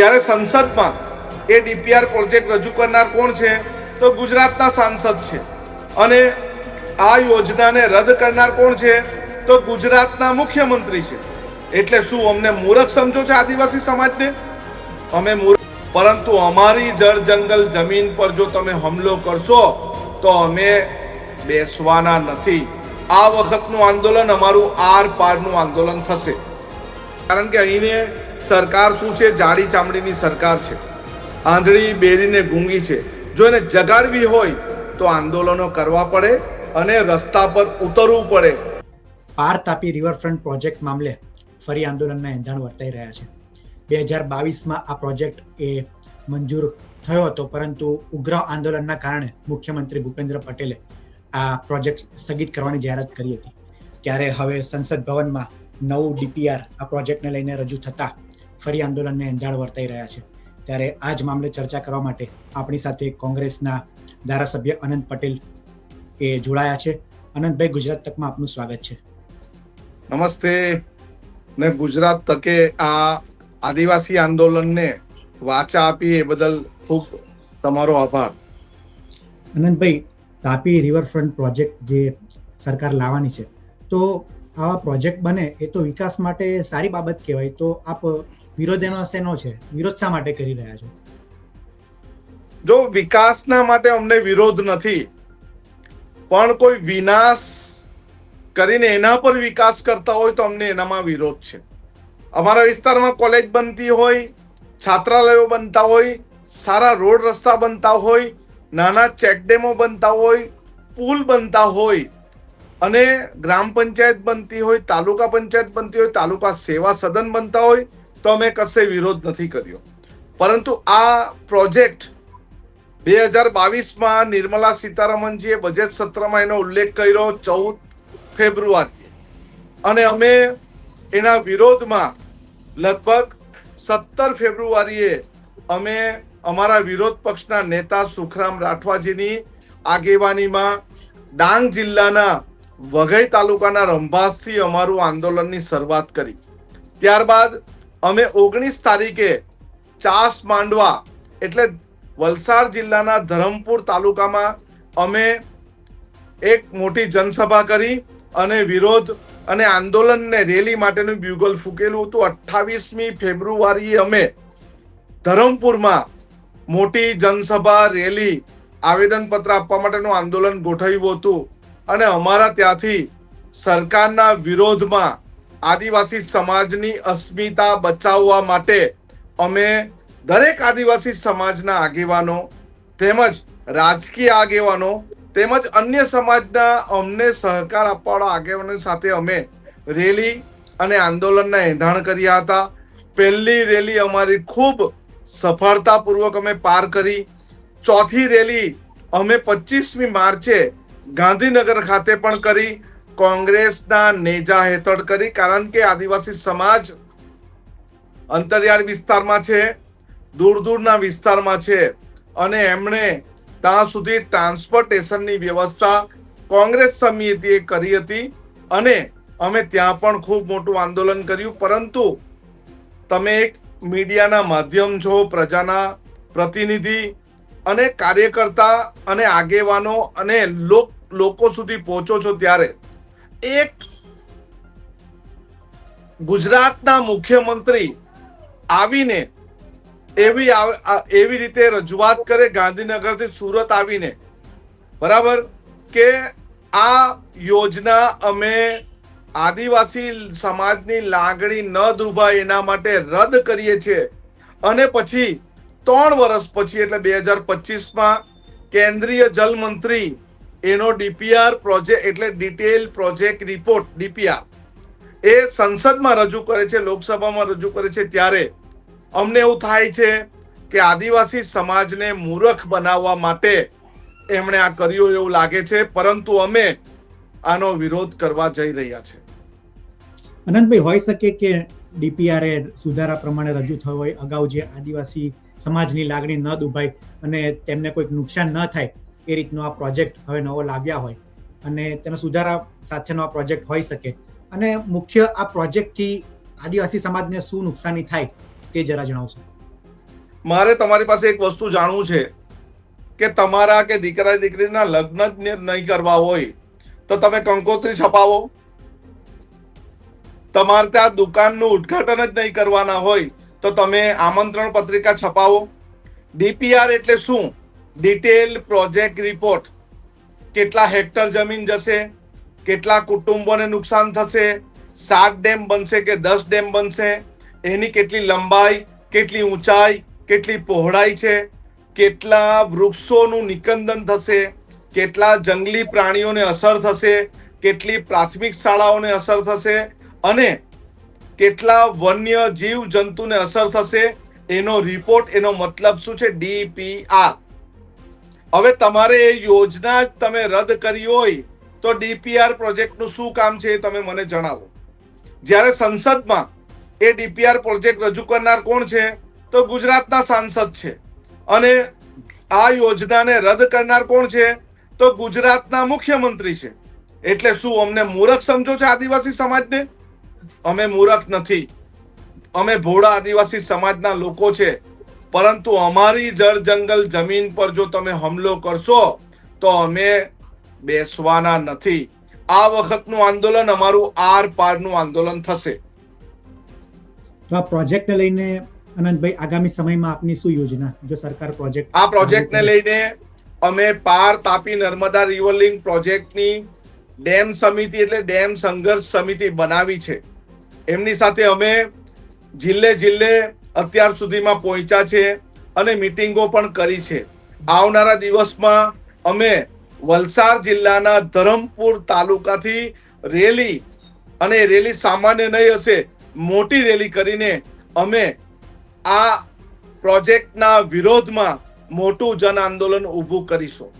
જ્યારે સંસદમાં એ DPR project રજૂ કરનાર કોણ છે? તો ગુજરાતના સાંસદ છે. અને આ યોજનાને રદ કરનાર કોણ છે? તો ગુજરાતના મુખ્યમંત્રી છે. એટલે શું અમને મૂરખ સમજો છો આદિવાસી સમાજને? અમે મૂરખ પરંતુ અમારી જળ જંગલ જમીન પર જો તમે હુમલો કરશો, તો અમે બેસવાના નથી. આ વખતનું આંદોલન અમારું આર પારનું આંદોલન થશે. કારણ કે અહીંને સરકાર શું છે? જાડી ચામડીની સરકાર છે. આંધળી બેરીને ગૂંગી છે. જો એને જગાડવી હોય તો આંદોલનો કરવા પડે અને રસ્તા પર ઉતરવું પડે. પાર તાપી રિવરફ્રન્ટ પ્રોજેક્ટ મામલે ફરી આંદોલનના એંધાણ વર્તાઈ રહ્યા છે. બે હજાર બાવીસમાં આ પ્રોજેક્ટ એ મંજૂર થયો હતો, પરંતુ ઉગ્ર આંદોલનના કારણે મુખ્યમંત્રી ભૂપેન્દ્ર પટેલે આ પ્રોજેક્ટ સ્થગિત કરવાની જાહેરાત કરી હતી. ત્યારે હવે સંસદ ભવનમાં નવું ડીપીઆર આ પ્રોજેક્ટને લઈને રજૂ થતા ફરી આંદોલનને એંધાણ વર્તાઈ રહ્યા છે. ત્યારે આ જ મામલે ચર્ચા કરવા માટે આપણી સાથે કોંગ્રેસના ધારાસભ્ય અનંત પટેલ એ જોડાયા છે. અનંતભાઈ ગુજરાત તકમાં આપનું સ્વાગત છે. નમસ્તે. ને ગુજરાત તકે આ આદિવાસી આંદોલનને વાચા આપી એ બદલ ખૂબ તમારો આભાર. અનંતભાઈ તાપી રિવરફ્રન્ટ પ્રોજેક્ટ જે સરકાર લાવવાની છે તો આવા પ્રોજેક્ટ બને એ તો વિકાસ માટે સારી બાબત કહેવાય. તો આપ વિરોધ એનો શેનો છે. વિરોધ શા માટે કરી રહ્યા છો? જો વિકાસના માટે અમને વિરોધ નથી, પણ કોઈ વિનાશ કરીને એના પર વિકાસ કરતા હોય તો અમને એનામાં વિરોધ છે. અમારા વિસ્તારમાં કોલેજ બનતી હોય, છાત્રાલયો બનતા હોય, સારા રોડ રસ્તા બનતા હોય, નાના ચેકડેમો બનતા હોય, પુલ બનતા હોય, અને ગ્રામ પંચાયત બનતી હોય, તાલુકા પંચાયત બનતી હોય, તાલુકા સેવા સદન બનતા હોય તો અમે કશે વિરોધ નથી કર્યો. પરંતુ આ પ્રોજેક્ટ બે હજાર બાવીસમાં નિર્મલા સીતારામનજીએ બજેટ સત્રમાં એનો ઉલ્લેખ કર્યો ચૌદ ફેબ્રુઆરી અને અમે એના વિરોધમાં લગભગ સત્તર ફેબ્રુઆરીએ અમે અમારા વિરોધ પક્ષના નેતા સુખરામ રાઠવાજીની આગેવાનીમાં ડાંગ જિલ્લાના વઘઈ તાલુકાના રંભાસથી અમારું આંદોલનની શરૂઆત કરી. ત્યારબાદ અમે ઓગણીસ તારીખે ચાસ માંડવા એટલે વલસાડ જિલ્લાના ધરમપુર તાલુકામાં અમે એક મોટી જનસભા કરી અને વિરોધ અને આંદોલનને રેલી માટેનું બ્યુગલ ફૂકેલું હતું. અઠ્ઠાવીસમી ફેબ્રુઆરીએ અમે ધરમપુરમાં મોટી જનસભા, રેલી, આવેદનપત્ર આપવા માટેનું આંદોલન ગોઠવ્યું હતું. અને અમારા ત્યાંથી સરકારના વિરોધમાં આદિવાસી સમાજની અસ્મિતા બચાવવા માટે અમે દરેક આદિવાસી સમાજના આગેવાનો તેમજ રાજકીય આગેવાનો તેમજ અન્ય સમાજના અમને સહકાર આપવાવાળા આગેવાનો સાથે અમે રેલી અને આંદોલનના એંધાણ કર્યા હતા. પહેલી રેલી અમારી ખૂબ સફળતાપૂર્વક અમે પાર કરી. ચોથી રેલી અમે પચીસમી માર્ચે ગાંધીનગર ખાતે પણ કરી. કોંગ્રેસના નેજા હેઠળ કરી, કારણ કે આદિવાસી સમાજ અંતરિયાળ વિસ્તારમાં છે, દૂર દૂરના વિસ્તારમાં છે, અને એમણે ત્યાં સુધી ટ્રાન્સપોર્ટેશનની વ્યવસ્થા કોંગ્રેસ સમિતિએ કરી હતી અને અમે ત્યાં પણ ખૂબ મોટું આંદોલન કર્યું. પરંતુ તમે એક મીડિયાના માધ્યમ છો, પ્રજાના પ્રતિનિધિ અને કાર્યકર્તા અને આગેવાનો અને લોક, લોકો સુધી પહોંચો છો ત્યારે એક ગુજરાતના મુખ્યમંત્રી આવીને એવી એવી રીતે રજૂઆત કરે, ગાંધીનગરથી સુરત આવીને. બરાબર? કે આ યોજના અમે આદિવાસી સમાજની લાગણી ન દુભાય એના માટે રદ કરીએ છીએ. અને પછી ત્રણ વર્ષ પછી, એટલે બે હજાર પચીસમાં કેન્દ્રીય જલ મંત્રી એનો ડીપીઆર પ્રોજેક્ટ, એટલે ડિટેલ પ્રોજેક્ટ રિપોર્ટ, ડીપીઆર, એ સંસદમાં રજૂ કરે છે, લોકસભામાં રજૂ કરે છે, ત્યારે અમને એવું થાય છે કે આદિવાસી સમાજને મૂરખ બનાવવા માટે એમણે આ કર્યું એવું લાગે છે, પરંતુ અમે આનો વિરોધ કરવા જઈ રહ્યા છે. અનંતભાઈ હોઈ શકે કે ડીપીઆર એ સુધારા પ્રમાણે રજૂ થયો હોય, અગાઉ જે આદિવાસી સમાજની લાગણી ન દુભાય અને તેમને કોઈક નુકસાન ન થાય એ રીતનો આ પ્રોજેક્ટ હવે નવો લાવ્યા હોય અને તેનો સુધારા સાથેનો આ પ્રોજેક્ટ હોઈ શકે. અને મુખ્ય આ પ્રોજેક્ટથી આદિવાસી સમાજને શું નુકસાની થાય તે જરા જણાવશો. મારે તમારી પાસે એક વસ્તુ જાણવું છે કે તમારા કે દીકરા દીકરીના લગ્ન જ નહીં કરવા હોય તો તમે કંકોત્રી છપાવો. તમારે ત્યાં દુકાનનું ઉદ્ઘાટન જ નહીં કરવાના હોય તો તમે આમંત્રણ પત્રિકા છપાવો. ડીપીઆર એટલે શું? ડિટેલ પ્રોજેક્ટ રિપોર્ટ કેટલા હેક્ટર જમીન જશે, કેટલા કુટુંબોને નુકસાન થશે, સાત ડેમ બનશે કે દસ ડેમ બનશે, એની કેટલી લંબાઈ, કેટલી ઊંચાઈ, કેટલી પહોળાઈ છે, કેટલા વૃક્ષોનું નિકંદન થશે, કેટલા જંગલી પ્રાણીઓને અસર થશે, કેટલી પ્રાથમિક શાળાઓને અસર થશે, અને કેટલા વન્ય જીવ જંતુને અસર થશે, એનો રિપોર્ટ એનો મતલબ શું છે? ડીપીઆર હવે તમારે એ યોજના જ તમે રદ કરી હોય તો ડીપીઆર પ્રોજેક્ટનું શું કામ છે એ તમે મને જણાવો. જ્યારે સંસદમાં એ ડીપીઆર પ્રોજેક્ટ રજૂ કરનાર કોણ છે? તો ગુજરાતના સાંસદ છે. અને આ યોજનાને રદ કરનાર કોણ છે? તો ગુજરાતના મુખ્યમંત્રી છે. એટલે શું અમને મૂરખ સમજો છો આદિવાસી સમાજને? અમે મૂરખ નથી. અમે ભોળા આદિવાસી સમાજના લોકો છે. પરંતુ અમારી જળ જંગલ જમીન પર જો તમે હુમલો કરશો તો અમે બેસવાના નથી. આ વખતનું આંદોલન અમારું આર પારનું આંદોલન થશે. તો આ પ્રોજેક્ટને લઈને અનંતભાઈ આગામી સમયમાં આપની શું યોજના? જો સરકાર પ્રોજેક્ટ આ પ્રોજેક્ટને લઈને અમે પાર તાપી નર્મદા રિવરલિંગ પ્રોજેક્ટની ડેમ સમિતિ એટલે ડેમ સંઘર્ષ સમિતિ બનાવી છે. એમની સાથે અમે જિલ્લે જિલ્લે અત્યાર સુધીમાં પહોંચ્યા છે અને મિટિંગો પણ કરી છે. આવનારા દિવસમાં અમે વલસાડ જિલ્લાના ધરમપુર તાલુકાથી રેલી અને રેલી સામાન્ય નહીં હશે, મોટી રેલી કરીને અમે આ પ્રોજેક્ટના વિરોધમાં મોટું જન આંદોલન ઊભું કરીશું.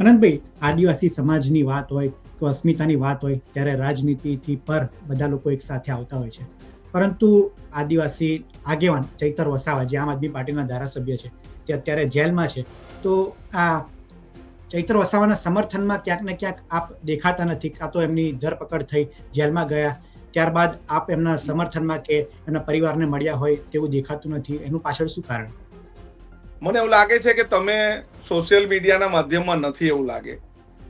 અનંતભાઈ, આદિવાસી સમાજની વાત હોય કે અસ્મિતાની વાત હોય, ત્યારે રાજનીતિથી પર બધા લોકો એક સાથે આવતા હોય છે. પરંતુ આદિવાસી આગેવાન ચૈતર વસાવા, જે આમ આદમી પાર્ટીના ધારાસભ્ય છે તે અત્યારે જેલમાં છે, તો આ ચૈતર વસાવાના સમર્થનમાં ક્યાંક ને ક્યાંક આપ દેખાતા નથી, કાં તો એમની ધરપકડ થઈ જેલમાં ગયા, ત્યારબાદ આપ એમના સમર્થનમાં કે એમના પરિવારને મળ્યા હોય તેવું દેખાતું નથી, એનું પાછળ શું કારણ? મને એવું લાગે છે કે તમે સોશિયલ મીડિયાના માધ્યમમાં નથી એવું લાગે.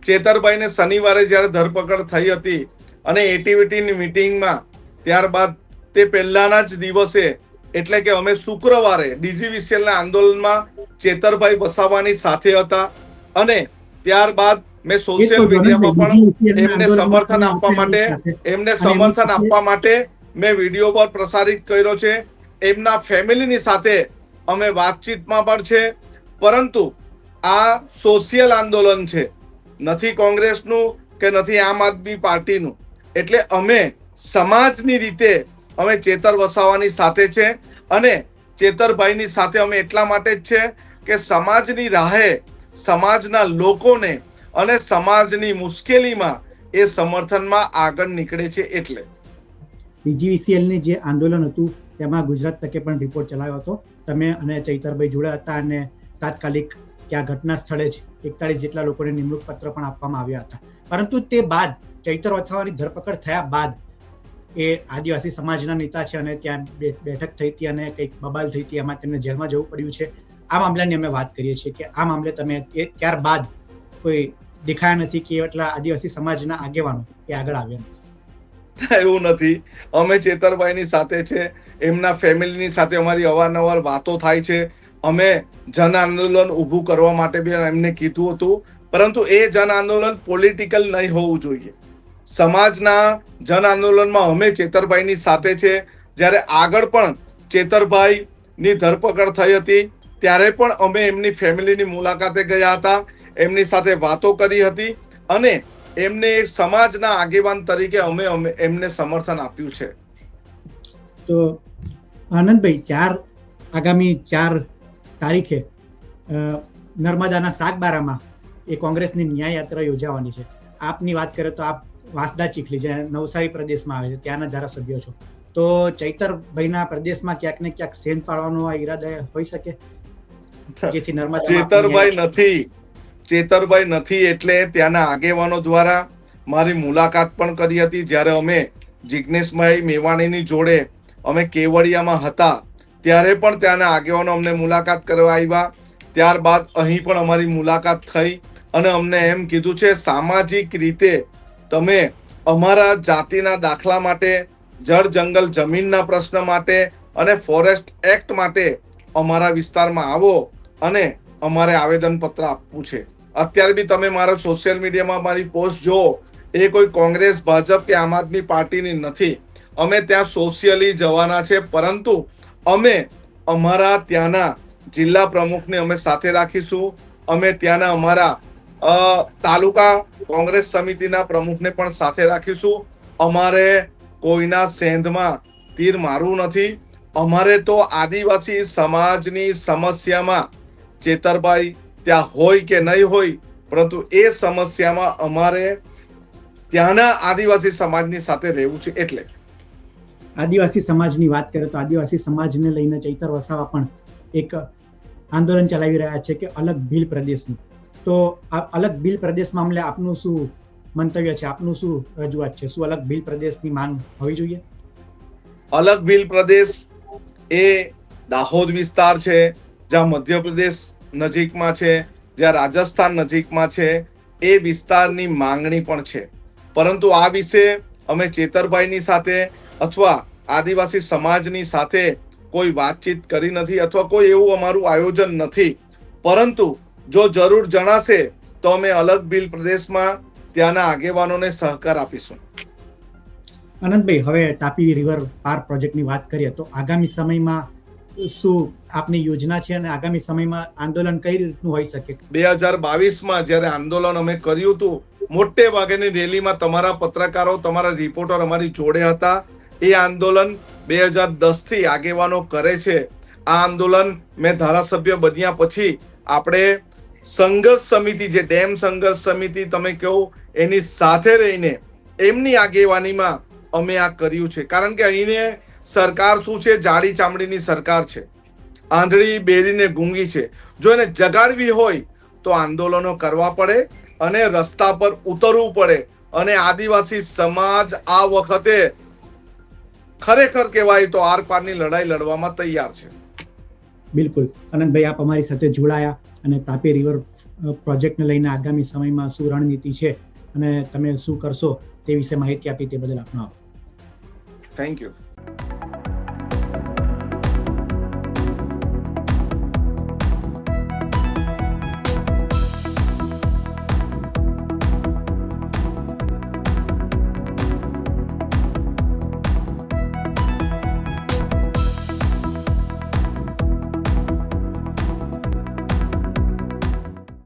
ચેતરભાઈને શનિવારે જ્યારે ધરપકડ થઈ હતી અને એટીવીટીની મિટિંગમાં ત્યારબાદ તે પહેલાના જ દિવસે એટલે કે અમે શુક્રવારે ડીજીવીસીએલના આંદોલનમાં ચેતરભાઈ વસાવાની સાથે હતા અને ત્યારબાદ મેં સોશિયલ મીડિયામાં પણ એમને સમર્થન આપવા માટે એમને સમર્થન આપવા માટે મેં વીડિયો પર પ્રસારિત કર્યો છે. એમના ફેમિલીની સાથે અમે વાતચીતમાં પણ છે. પરંતુ આ સોશિયલ આંદોલન છે. નથી કોંગ્રેસનું કે નથી આમ આદમી પાર્ટીનું. એટલે અમે સમાજની રીતે અમે ચેતર વસાવાની સાથે છે અને ચેતરભાઈની સાથે અમે એટલા માટે જ છે કે સમાજની રાહે સમાજના લોકોને અને સમાજની મુશ્કેલીમાં એ સમર્થનમાં આગળ નીકળે છે એટલે. બીજીવીસીએલની જે આંદોલન હતું, તેમાં ગુજરાત તકે પણ રિપોર્ટ ચલાવ્યો હતો. તમે અને ચૈતરભાઈ જોડ્યા હતા અને તાત્કાલિક ત્યાં ઘટના સ્થળે જ એકતાળીસ જેટલા લોકોને નિમણૂક પત્ર પણ આપવામાં આવ્યા હતા. પરંતુ તે બાદ ચૈતર વસાવાની ધરપકડ થયા બાદ એ આદિવાસી સમાજના નેતા છે અને ત્યાં બેઠક થઈ હતી અને કંઈક બબાલ થઈ હતી એમાં તેમને જેલમાં જવું પડ્યું છે. આ મામલાની અમે વાત કરીએ છીએ કે આ મામલે તમે ત્યારબાદ કોઈ દેખાયા નથી કે એટલા આદિવાસી સમાજના આગેવાનો એ આગળ આવ્યા નથી. એવું નથી. અમે ચેતરભાઈની સાથે છે, એમના ફેમિલીની સાથે અમારી અવારનવાર વાતો થાય છે. અમે જન આંદોલન ઊભું કરવા માટે બી એમને કીધું હતું, પરંતુ એ જન આંદોલન પોલિટિકલ નહીં હોવું જોઈએ. સમાજના જન આંદોલનમાં અમે ચેતરભાઈની સાથે છે. જ્યારે આગળ પણ ચેતરભાઈ ની ધરપકડ થઈ હતી, ત્યારે પણ અમે એમની ફેમિલીની મુલાકાતે ગયા હતા, એમની સાથે વાતો કરી હતી અને એમને એક સમાજના આગેવાન તરીકે અમે એમને સમર્થન આપ્યું છે. તો આનંદભાઈ, ચાર આગામી ચાર તારીખે નર્મદાના સાગબારામાં એ કોંગ્રેસની ન્યાય યાત્રા યોજાવાની છે. આપની વાત કરીએ તો આપ વાંસદા ચીખલી જે નવસારી પ્રદેશમાં આવે છે ત્યાંના ધારાસભ્યો છો. તો ચૈતરભાઈના પ્રદેશમાં ક્યાંક ને ક્યાંક સેન પાડવાનો આ ઈરાદા હોઈ શકે? જેથી નર્મદા ચેતરભાઈ નથી. ચેતરભાઈ નથી એટલે ત્યાંના આગેવાનો દ્વારા મારી મુલાકાત પણ કરી હતી. જ્યારે અમે જિજ્ઞેશભાઈ મેવાણીની જોડે અમે કેવડિયામાં હતા ત્યારે પણ ત્યાંના આગેવાનો અમને મુલાકાત કરવા આવ્યા. ત્યારબાદ અહીં પણ અમારી મુલાકાત થઈ અને અમને એમ કીધું છે સામાજિક રીતે તમે અમારા જાતિના દાખલા માટે, જળ, જંગલ, જમીનના પ્રશ્ન માટે અને ફોરેસ્ટ એક્ટ માટે અમારા વિસ્તારમાં આવો અને અમારે આવેદનપત્ર આપવું છે. અત્યારે બી તમે મારા સોશિયલ મીડિયામાં મારી પોસ્ટ જુઓ, એ કોઈ કોંગ્રેસ, ભાજપ કે આમ આદમી પાર્ટીની નથી. અમે ત્યાં સોશિયલી જવાના છે, પરંતુ અમે અમારા ત્યાંના જિલ્લા પ્રમુખને અમે સાથે રાખીશું. અમે ત્યાંના અમારા તાલુકા કોંગ્રેસ સમિતિના પ્રમુખને પણ સાથે રાખીશું. અમારે કોઈના સેંધમાં તીર મારવું નથી. અમારે તો આદિવાસી સમાજની સમસ્યામાં ચેતરભાઈ ત્યાં હોય કે નહીં હોય, પરંતુ એ સમસ્યામાં અમારે ત્યાંના આદિવાસી સમાજની સાથે રહેવું છે એટલે. આદિવાસી સમાજની વાત કરીએ તો આદિવાસી સમાજને લઈને ચૈતર વસાવા પણ એક આંદોલન ચલાવી રહ્યા છે કે અલગ ભીલ પ્રદેશનું. તો અલગ બિલ પ્રદેશ મામલે આપનું શું મંતવ્ય છે? આપનું શું રજૂઆત છે? શું અલગ બિલ પ્રદેશની માંગ હોવી જોઈએ? અલગ બિલ પ્રદેશ એ દાહોદ વિસ્તાર છે, જ્યાં મધ્યપ્રદેશ નજીકમાં છે, જ્યાં રાજસ્થાન નજીકમાં છે, એ વિસ્તારની માંગણી પણ છે. પરંતુ આ વિશે અમે ચેતરભાઈની સાથે અથવા આદિવાસી સમાજની સાથે કોઈ વાતચીત કરી નથી અથવા કોઈ એવું અમારું આયોજન નથી. પરંતુ જો જરૂર જણાશે તો અમે અલગ ભીલ પ્રદેશમાં ત્યાંના આગેવાનોને સહકાર આપીશું. અનંતભાઈ હવે તાપી રિવર પાર્ક પ્રોજેક્ટની વાત કરીએ તો આગામી સમયમાં શું આપની યોજના છે અને આગામી સમયમાં આંદોલન કઈ રીતનું હોઈ શકે? બે હજાર બાવીસમાં જ્યારે આંદોલન અમે કર્યું હતું મોટે ભાગેની રેલીમાં તમારા પત્રકારો તમારા રિપોર્ટર અમારી જોડે હતા. એ આંદોલન બે હજાર દસથી આગેવાનો કરે છે. આ આંદોલન મેં ધારાસભ્ય બન્યા પછી આપણે સંઘર્ષ સમિતિ જે ડેમ સંઘર્ષ સમિતિ, તમે કહો, એની સાથે રહીને એમની આગેવાનીમાં અમે આ કર્યું છે. કારણ કે અહીંને સરકાર શું છે? જાડી ચામડીની સરકાર છે. આંધળી બેરીને ગુંગી છે. જો એને જગાડવી હોય તો આંદોલનો કરવા પડે અને રસ્તા પર ઉતરવું પડે. અને આદિવાસી સમાજ આ વખતે ખરેખર કહેવાય તો આર પારની લડાઈ લડવામાં તૈયાર છે. બિલકુલ. અનંતભાઈ, આપ અમારી સાથે જોડાયા. અને તાપી રિવર પ્રોજેક્ટને લઈને આગામી સમયમાં શું રણનીતિ છે અને તમે શું કરશો તે વિશે માહિતી આપી તે બદલ આપનો આભાર. Thank you